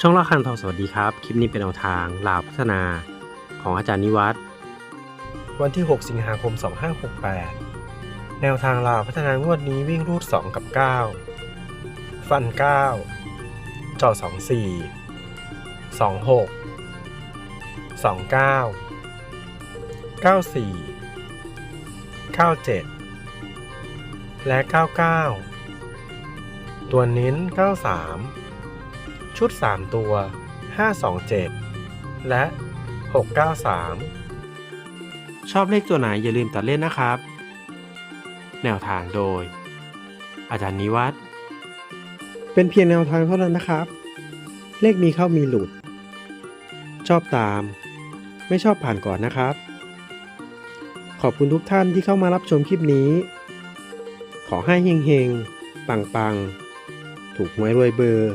ช่องละคันทองสวัสดีครับ คลิปนี้เป็นแนวทางลาวพัฒนาของอาจารย์นิวัฒน์วันที่ 6 สิงหาคม 2568 แนวทางลาวพัฒนางวดนี้วิ่งรูด 2 กับ 9 ฟัน 9จอ24 26 29 94 97 และ 99 ตัวเน้น 93 ชุด 3 ตัว 527 และ 693 ชอบเลขตัวไหนอย่าลืมตัดเล่นนะครับ แนวทางโดย อาจารย์นิวัฒน์เป็นเพียงแนวทางเท่านั้นนะครับ เลขมีเข้ามีหลุด ชอบตาม ไม่ชอบผ่านก่อนนะครับ ขอบคุณทุกท่านที่เข้ามารับชมคลิปนี้ ขอให้เฮงๆ ปังๆ ถูกหวยรวยเบอร์